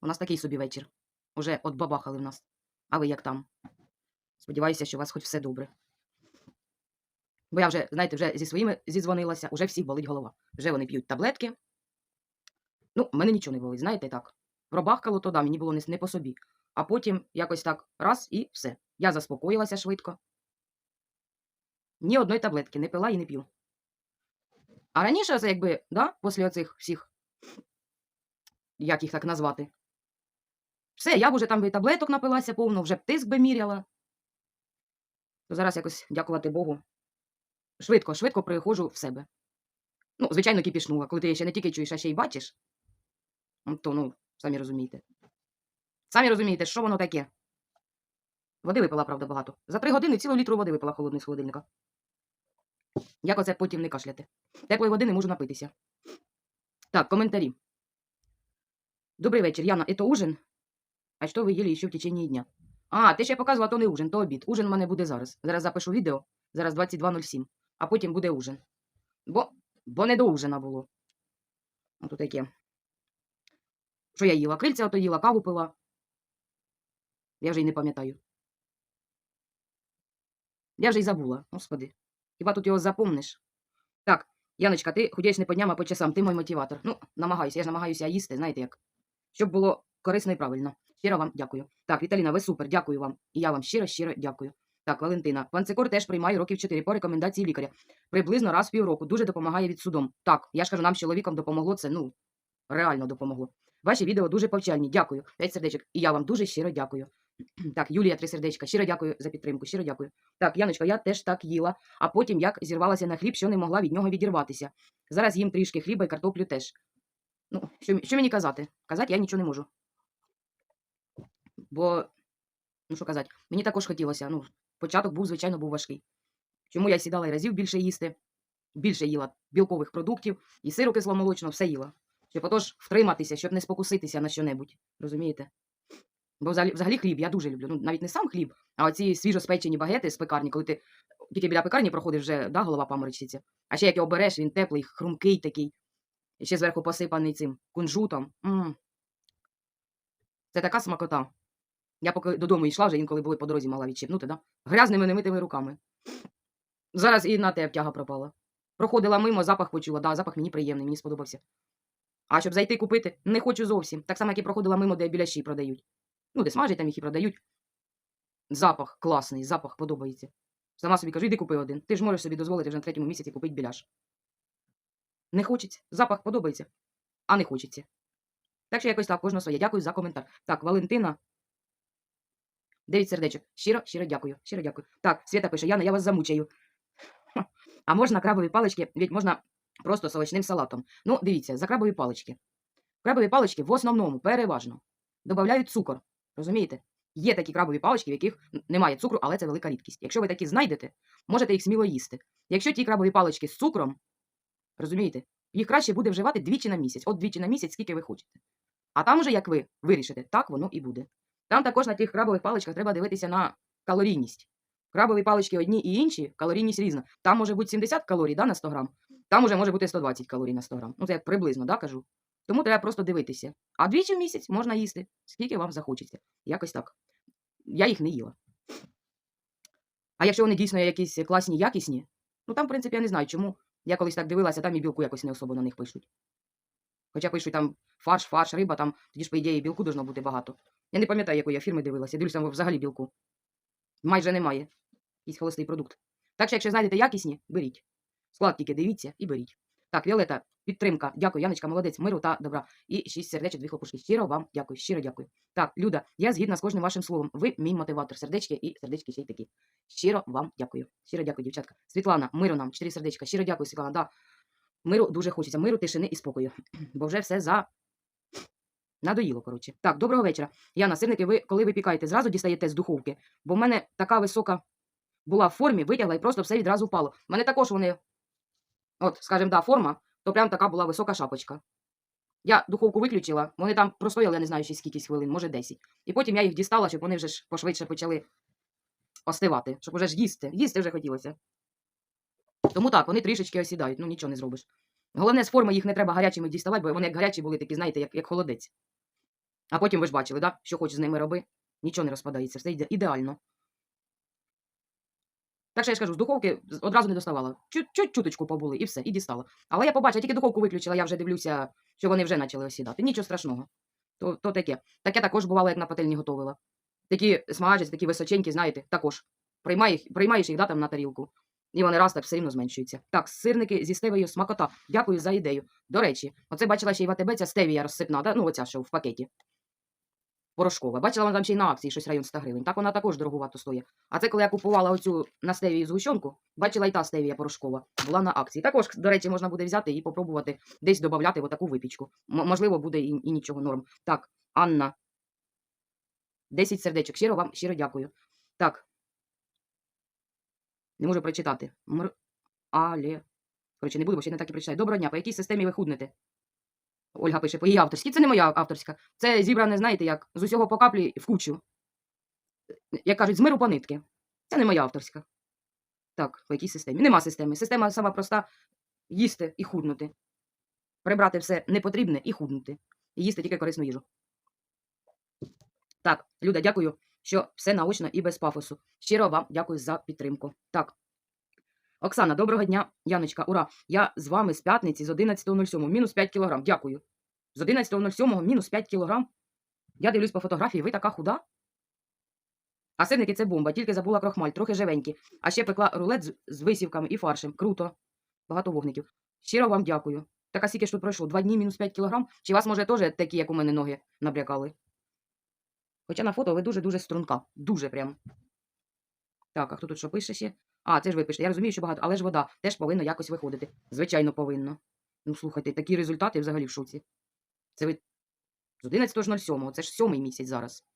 У нас такий собі вечір. Уже от бабахали в нас. А ви як там? Сподіваюся, що у вас хоч все добре. Бо я вже, знаєте, вже зі своїми зідзвонилася, уже всіх болить голова. Вже вони п'ють таблетки. Ну, мене нічого не болить, знаєте, так. Пробахкало то да, мені було не, по собі. А потім якось так раз і все. Я заспокоїлася швидко. Ні одної таблетки не пила і не п'ю. А раніше, це якби, да, після оцих всіх, як їх так назвати. Все, я б уже там би таблеток напилася повно, вже б тиск би міряла. Зараз якось, дякувати Богу, швидко, швидко приходжу в себе. Ну, звичайно, кипішнула, коли ти ще не тільки чуєш, а ще й бачиш. То, ну, самі розумієте. Самі розумієте, що воно таке. Води випила, правда, багато. За три години цілу літру води випила холодної з холодильника. Як оце потім не кашляти? Теплої води не можу напитися. Так, коментарі. Добрий вечір, Яна. Это ужин? А що ви їли ще в течение дня? А, ти ще показувала, то не ужин, то обід. Ужин в мене буде зараз. Зараз запишу відео. Зараз 22.07. А потім буде ужин. Бо, бо не до ужина було. Ото таке. Що я їла? Крильця ото їла, каву пила. Я вже й не пам'ятаю. Я вже й забула, господи. Хіба тут його запомниш? Так, Яночка, ти худієш не по дням, а по часам. Ти мій мотиватор. Ну, намагаюся, я ж намагаюся їсти, знаєте як. Щоб було корисно і правильно. Щиро вам дякую. Так, Віталіна, ви супер, дякую вам. І я вам щиро, щиро дякую. Так, Валентина. Панцикор теж приймає років 4 по рекомендації лікаря. Приблизно раз в півроку. Дуже допомагає від судом. Так, я ж кажу, нам з чоловіком допомогло це, ну, реально допомогло. Ваші відео дуже повчальні. Дякую. П'ять сердечок. І я вам дуже щиро дякую. Так, Юлія, три сердечка. Щиро дякую за підтримку. Щиро дякую. Так, Яночка, я теж так їла, а потім як зірвалася на хліб, що не могла від нього відірватися. Зараз їм трішки хліба і картоплю теж. Ну, що, що мені казати? Казати я нічого не можу. Бо, ну що казати, мені також хотілося. Ну, початок був, звичайно, був важкий. Чому я сідала і разів більше їсти, більше їла білкових продуктів, і сиру кисломолочного, все їла. Щоб отож втриматися, щоб не спокуситися на що-небудь. Розумієте? Бо взагалі, взагалі хліб я дуже люблю. Ну, навіть не сам хліб, а оці свіжоспечені багети з пекарні, коли ти тільки біля пекарні проходиш вже, да, голова паморочиться. А ще як його береш, він теплий, хрумкий такий. І ще зверху посипаний цим кунжутом. м Це така смакота. Я поки додому йшла, вже інколи були по дорозі мала відчіпнути, да? Грязними немитими руками. Зараз і на те аптяга пропала. Проходила мимо, запах почула. Да, запах мені приємний, мені сподобався. А щоб зайти купити, не хочу зовсім. Так само, як і проходила мимо, де біляші продають. Ну, де смажать там їх і продають. Запах класний, запах подобається. Сама собі кажу, іди купи один. Ти ж можеш собі дозволити вже на третьому місяці купити біляш. Не хочеться. Запах подобається, а не хочеться. Так що якось так, кожного своє. Дякую за коментар. Так, Валентина. Дев'ять сердечок. Щиро, щиро дякую. Щиро дякую. Так, Свята пише, Яна, я вас замучаю. А можна крабові палички, ведь можна просто з овочним салатом. Ну, дивіться, за крабові палички. Крабові палички в основному, переважно, додають цукор. Розумієте? Є такі крабові палички, в яких немає цукру, але це велика рідкість. Якщо ви такі знайдете, можете їх сміло їсти. Якщо ті крабові палички з цукром, розумієте, їх краще буде вживати двічі на місяць. От двічі на місяць, скільки ви хочете. А там уже, як ви вирішите, так воно і буде. Там також на тих крабових паличках треба дивитися на калорійність. Крабові палички одні і інші, калорійність різна. Там може бути 70 калорій да, на 100 грам, там уже може бути 120 калорій на 100 грам. Ну, це як приблизно, да, кажу. Тому треба просто дивитися. А двічі в місяць можна їсти, скільки вам захочеться. Якось так. Я їх не їла. А якщо вони дійсно якісь класні, якісні, ну там, в принципі, я не знаю, чому. Я колись так дивилася, там і білку якось не особо на них пишуть. Хоча пишуть там фарш, фарш, риба, там тоді ж, по ідеї, білку должно бути багато. Я не пам'ятаю, якої я фірми дивилася. Дивлюся, взагалі білку. Майже немає. Якийсь холостий продукт. Так що, якщо знайдете якісні, беріть. Склад тільки дивіться і беріть. Так, Віолета, підтримка. Дякую, Яночка, молодець, миру та добра. І шість сердечок, дві хлопушки. Щиро вам дякую, щиро дякую. Так, Люда, я згідна з кожним вашим словом. Ви мій мотиватор. Сердечки і сердечки ще й такі. Щиро вам дякую. Щиро дякую, дівчатка. Світлана, миру нам, чотири сердечка. Щиро дякую, Світлана. Да. Миру дуже хочеться. Миру, тишини і спокою. Бо вже все за. Надоїло, коротше. Так, доброго вечора. Яна, сирники, ви коли випікаєте, зразу дістаєте з духовки, бо в мене така висока була в формі, витягла і просто все відразу впало. У мене також вони, от, скажімо, да, форма, то прям така була висока шапочка. Я духовку виключила, вони там простояли, я не знаю, ще скільки хвилин, може 10. І потім я їх дістала, щоб вони вже ж пошвидше почали остивати, щоб уже ж їсти. Їсти вже хотілося. Тому так, вони трішечки осідають, ну нічого не зробиш. Головне, з форми їх не треба гарячими діставати, бо вони як гарячі були, такі, знаєте, як, як холодець. А потім ви ж бачили, да? що хоч з ними роби, нічого не розпадається, все йде ідеально. Так що я ж кажу, з духовки одразу не доставала. Чуть, чуть чуточку побули і все, і дістала. Але я побачила, тільки духовку виключила, я вже дивлюся, що вони вже почали осідати. Нічого страшного. То, то таке. Таке також бувало, як на пательні готувала. Такі смажаться, такі височенькі, знаєте, також. Приймай їх, приймаєш їх да, там на тарілку. І вони раз так все рівно зменшуються. Так, сирники зі стевією смакота. Дякую за ідею. До речі, оце бачила ще й в АТБ ця стевія розсипна, да? ну оця що в пакеті. Порошкова. Бачила вона там ще й на акції щось район 100 гривень. Так вона також дороговато стоїть. А це коли я купувала оцю на стевію згущенку, бачила і та стевія порошкова. Була на акції. Також, до речі, можна буде взяти і попробувати десь додати в таку випічку. М- можливо, буде і, і нічого норм. Так, Анна. 10 сердечок. Щиро вам, щиро дякую. Так. Не можу прочитати. Мр... Але. Коротше, не буду, бо ще не так і прочитаю. Доброго дня, по якій системі ви худнете? Ольга пише, по її авторській. Це не моя авторська. Це зібране, знаєте, як з усього по каплі в кучу. Як кажуть, з миру по нитки. Це не моя авторська. Так, по якій системі? Нема системи. Система сама проста їсти і худнути. Прибрати все непотрібне і худнути. І їсти тільки корисну їжу. Так, Люда, дякую, що все наочно і без пафосу. Щиро вам дякую за підтримку. Так. Оксана, доброго дня. Яночка, ура! Я з вами з п'ятниці з 11.07. Мінус 5 кілограм. Дякую. З 11.07 мінус 5 кілограм. Я дивлюсь по фотографії, ви така худа? А сирники це бомба, тільки забула крохмаль, трохи живенькі. А ще пекла рулет з, з висівками і фаршем. Круто. Багато вогників. Щиро вам дякую. Так а скільки ж тут пройшло? Два дні мінус 5 кілограм? Чи вас, може, теж такі, як у мене ноги набрякали? Хоча на фото ви дуже-дуже струнка. Дуже прям. Так, а хто тут що пише ще? А, це ж ви пишете. Я розумію, що багато, але ж вода теж повинна якось виходити. Звичайно, повинно. Ну, слухайте, такі результати взагалі в шоці. Це ви з 11.07, це ж сьомий місяць зараз.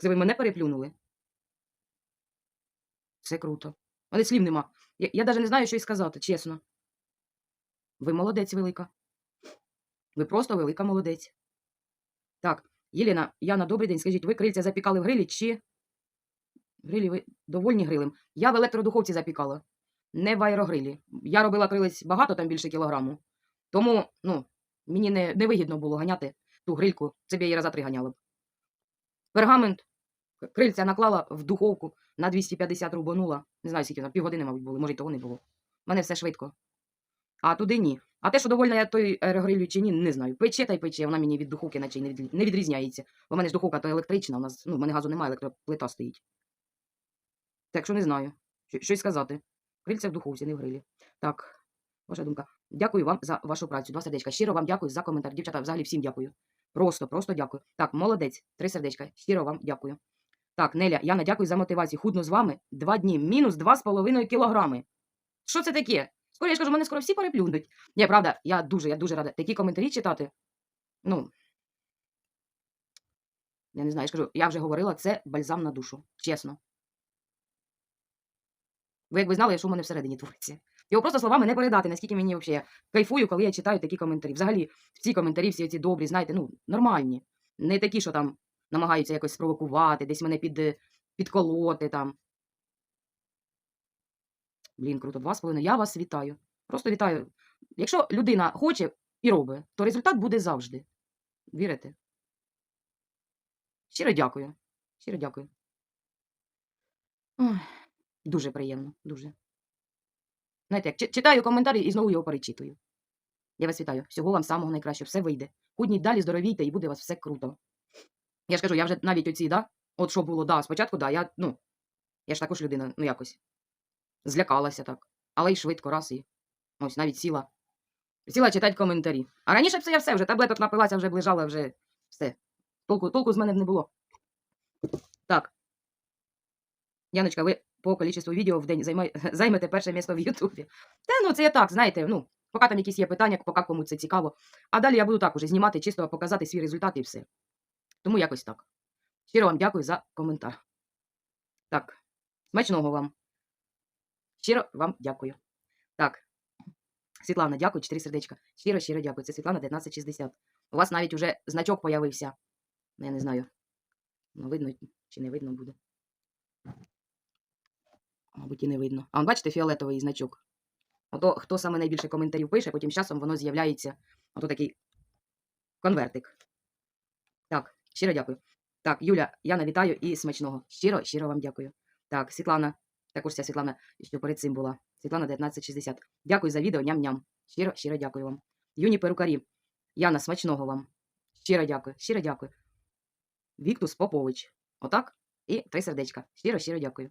Це ви мене переплюнули? Це круто. Але слів нема. Я, я навіть не знаю, що й сказати, чесно. Ви молодець велика. Ви просто велика молодець. Так, Єліна, Яна, добрий день. Скажіть, ви крильця запікали в грилі чи. Грилі ви довольні грилем? Я в електродуховці запікала, не в аерогрилі. Я робила крилець багато, там більше кілограму. Тому, ну, мені не, не вигідно було ганяти ту грильку, це б я її раза три ганяла б. Пергамент, крильця наклала в духовку, на 250 рубанула. Не знаю, скільки там, півгодини, мабуть, були, може, й того не було. У мене все швидко. А туди ні. А те, що довольна я той аерогрилю чи ні, не знаю. Пече та й пече, вона мені від духовки наче не, відрізняється. В мене ж духовка то електрична, у нас, ну, в мене газу немає, електроплита стоїть. Так що не знаю. Що, що сказати. Крильця в духовці, не в грилі. Так, ваша думка. Дякую вам за вашу працю. Два сердечка. Щиро вам дякую за коментар. Дівчата, взагалі всім дякую. Просто, просто дякую. Так, молодець. Три сердечка. Щиро вам дякую. Так, Неля, Яна, дякую за мотивацію. Худно з вами два дні. Мінус два з половиною кілограми. Що це таке? Скоро я ж кажу, мене скоро всі переплюнуть. Ні, правда, я дуже, я дуже рада. Такі коментарі читати. Ну. Я не знаю, я ж кажу, я вже говорила, це бальзам на душу. Чесно. Ви якби знали, що в мене всередині твориться. Його просто словами не передати, наскільки мені взагалі кайфую, коли я читаю такі коментарі. Взагалі, всі коментарі, всі ці добрі, знаєте, ну, нормальні. Не такі, що там намагаються якось спровокувати, десь мене під, підколоти там. Блін, круто, два з половиною. Я вас вітаю. Просто вітаю. Якщо людина хоче і робить, то результат буде завжди. Вірите? Щиро дякую. Щиро дякую. Ой, дуже приємно, дуже. Знаєте, як читаю коментарі і знову його перечитую. Я вас вітаю. Всього вам самого найкращого. Все вийде. Худніть далі, здоровійте, і буде у вас все круто. Я ж кажу, я вже навіть оці, да? От що було, да, спочатку, да, я, ну, я ж також людина, ну якось. Злякалася так. Але й швидко, раз і. Ось навіть сіла. Сіла читати коментарі. А раніше це я все вже таблеток напилася, вже ближала, вже все. Толку, толку з мене не було. Так. Яночка, ви по кількості відео в день займай, займете перше місце в Ютубі. Та ну це я так, знаєте, ну, поки там якісь є питання, поки кому це цікаво. А далі я буду так уже знімати, чисто показати свій результат і все. Тому якось так. Щиро вам дякую за коментар. Так, смачного вам. Щиро вам дякую. Так. Світлана, дякую, 4 сердечка. Щиро, щиро дякую. Це Світлана 1960. У вас навіть уже значок появився. Ну, Я не знаю. Ну, видно чи не видно буде. Мабуть, і не видно. А бачите, фіолетовий значок. Ото хто саме найбільше коментарів пише, потім з часом воно з'являється. Ото такий конвертик. Так, Щиро дякую. Так, Юля, Яна, вітаю і смачного. Щиро, щиро вам дякую. Так, Світлана, також ця Світлана, що перед цим була. Світлана 1960. Дякую за відео, ням-ням. Щиро, щиро дякую вам. Юні перукарі. Яна, смачного вам. Щиро дякую, щиро дякую. Віктус Попович. Отак. І три сердечка. Щиро, щиро дякую.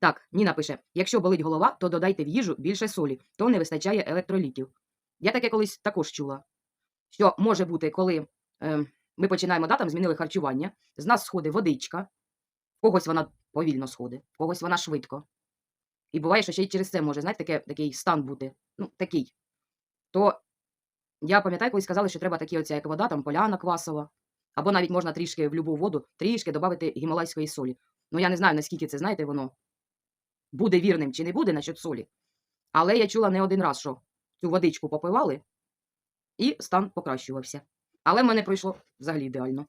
Так, Ніна пише: якщо болить голова, то додайте в їжу більше солі, то не вистачає електролітів. Я таке колись також чула. Що може бути, коли е, ми починаємо, да, там змінили харчування, з нас сходить водичка, когось вона повільно сходить, в когось вона швидко. І буває, що ще й через це може, знаєте, таке, такий стан бути. Ну, такий. То я пам'ятаю, колись сказали, що треба такі, оця, як вода, там поляна квасова, або навіть можна трішки в любу воду, трішки додати гімалайської солі. Ну, я не знаю, наскільки це, знаєте, воно буде вірним чи не буде насчет солі. Але я чула не один раз, що цю водичку попивали, і стан покращувався. Але в мене пройшло взагалі ідеально.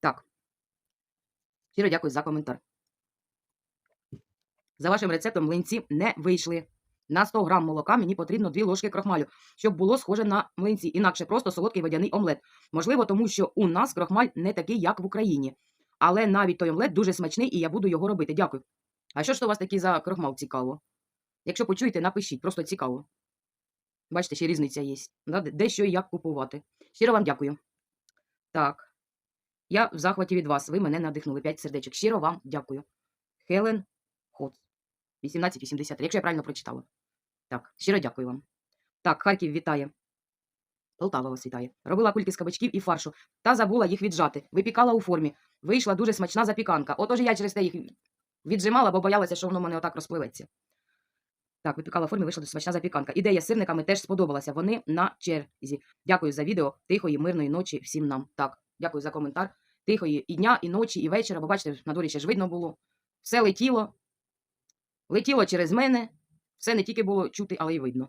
Так. Щиро дякую за коментар. За вашим рецептом млинці не вийшли. На 100 грам молока мені потрібно 2 ложки крохмалю, щоб було схоже на млинці, інакше просто солодкий водяний омлет. Можливо, тому що у нас крохмаль не такий, як в Україні. Але навіть той омлет дуже смачний, і я буду його робити. Дякую. А що ж у вас такий за крохмал цікаво? Якщо почуєте, напишіть, просто цікаво. Бачите, ще різниця є. Де- що і як купувати. Щиро вам дякую. Так. Я в захваті від вас. Ви мене надихнули. 5 сердечок. Щиро вам дякую. Хелен Хоц. 1883, якщо я правильно прочитала. Так, щиро дякую вам. Так, Харків вітає. Полтава вас вітає. Робила кульки з кабачків і фаршу, та забула їх віджати. Випікала у формі. Вийшла дуже смачна запіканка. Отож я через те їх віджимала, бо боялася, що воно мене отак розпливеться. Так, випікала у формі, вийшла дуже смачна запіканка. Ідея з сирниками теж сподобалася. Вони на черзі. Дякую за відео. Тихої, мирної ночі всім нам. Так, дякую за коментар. Тихої і дня, і ночі, і вечора, бо бачите, на дворі ще ж видно було. Все летіло. Летіло через мене. Все не тільки було чути, але й видно.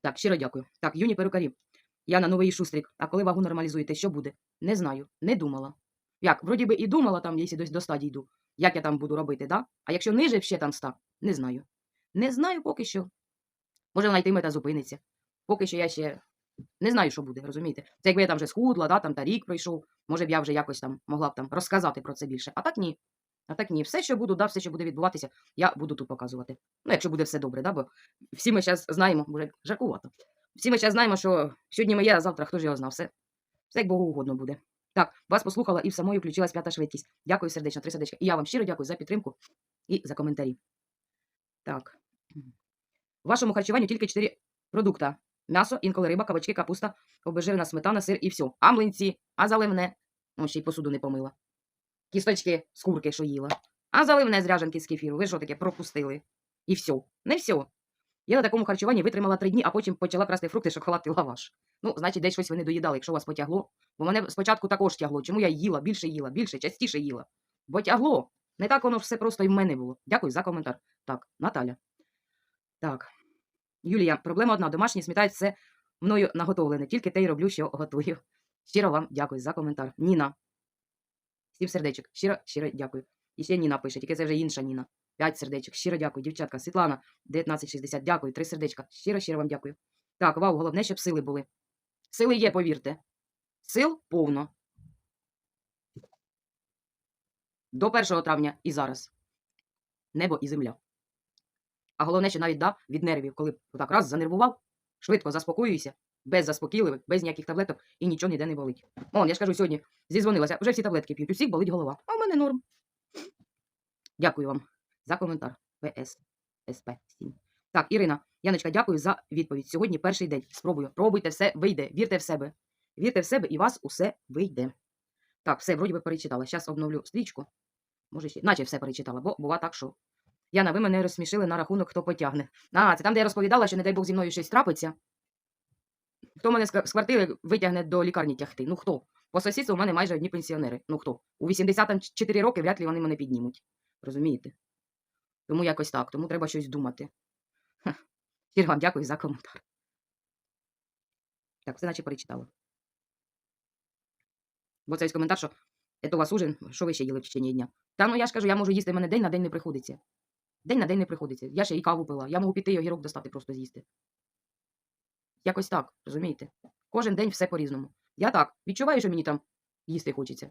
Так, щиро дякую. Так, юні перукарі. Я на новий шустрик. А коли вагу нормалізуєте, що буде? Не знаю, не думала. Як, вроді би і думала там, якщо до стадії йду, як я там буду робити, да? А якщо ниже ще там ста, не знаю. Не знаю поки що. Може, вона йтиме та зупиниться. Поки що я ще не знаю, що буде, розумієте? Це якби я там вже схудла, да, там та рік пройшов, може б я вже якось там могла б там розказати про це більше. А так ні. А так ні. Все, що буду, да, все, що буде відбуватися, я буду тут показувати. Ну, якщо буде все добре, да, бо всі ми зараз знаємо, може, жаркувато. Всі ми зараз знаємо, що сьогодні моє, а завтра хто ж його знав. Все, все як Богу угодно буде. Так, вас послухала і в самої включилась п'ята швидкість. Дякую сердечно, три сердечка. І я вам щиро дякую за підтримку і за коментарі. Так. В вашому харчуванні тільки чотири продукта: м'ясо, інколи риба, кабачки, капуста, обезжирена сметана, сир і все. А млинці, а заливне. О, ще й посуду не помила. Кісточки з курки, що їла. А заливне з ряженки з кефіру. Ви що таке пропустили? І все. Не все. Я на такому харчуванні витримала три дні, а потім почала красти фрукти, шоколад і лаваш. Ну, значить, десь щось ви не доїдали, якщо вас потягло. Бо мене спочатку також тягло. Чому я їла, більше їла, більше, частіше їла. Бо тягло. Не так воно все просто і в мене було. Дякую за коментар. Так, Наталя. Так. Юлія, проблема одна. Домашні смітають все мною наготовлене. Тільки те й роблю, що готую. Щиро вам дякую за коментар. Ніна. Сім сердечок. Щиро, щиро дякую. І ще Ніна пише, тільки це вже інша Ніна. П'ять сердечок. Щиро дякую, дівчатка. Світлана, 1960. Дякую, три сердечка. Щиро, щиро вам дякую. Так, вау, головне, щоб сили були. Сили є, повірте. Сил повно. До 1 травня і зараз. Небо і земля. А головне, що навіть да, від нервів, коли так раз занервував, швидко заспокоююся, без заспокійливих, без ніяких таблеток і нічого ніде не болить. Он, я ж кажу, сьогодні зізвонилася, вже всі таблетки п'ють, усіх болить голова. А в мене норм. Дякую вам за коментар. ВС СП 7. Так, Ірина, Яночка, дякую за відповідь. Сьогодні перший день. Спробую. Пробуйте все, вийде. Вірте в себе. Вірте в себе, і вас усе вийде. Так, все, вроді би перечитала. Зараз обновлю стрічку. Може ще, наче все перечитала, бо бува так, що. Яна, ви мене розсмішили на рахунок, хто потягне. А, це там, де я розповідала, що, не дай Бог, зі мною щось трапиться. Хто мене з квартири витягне до лікарні тягти? Ну хто? По сусідству у мене майже одні пенсіонери. Ну хто? У 84 роки вряд ли вони мене піднімуть. Розумієте? Тому якось так. Тому треба щось думати. Щиро вам дякую за коментар. Так, все наче перечитала. Бо це ось коментар, що це у вас ужин, що ви ще їли в течение дня. Та ну я ж кажу, я можу їсти, в мене день на день не приходиться. День на день не приходиться. Я ще і каву пила. Я можу піти і огірок достати, просто з'їсти. Якось так, розумієте? Кожен день все по-різному. Я так, відчуваю, що мені там їсти хочеться.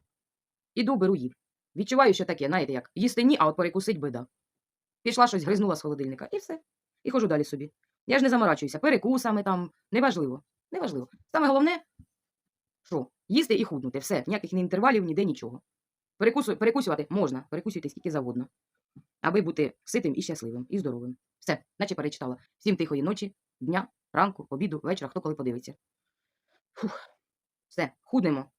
Іду, беру їм. Відчуваю, що таке, знаєте як, їсти ні, а от перекусить бида. Пішла щось, гризнула з холодильника, і все. І ходжу далі собі. Я ж не заморачуюся, перекусами там, неважливо. Неважливо. Саме головне, що їсти і худнути. Все, ніяких ні інтервалів, ніде нічого. Перекусу, перекусувати можна, перекусуйте скільки завгодно. Аби бути ситим і щасливим, і здоровим. Все, наче перечитала. Всім тихої ночі, дня, ранку, обіду, вечора, хто коли подивиться. Фух. Все, худнемо.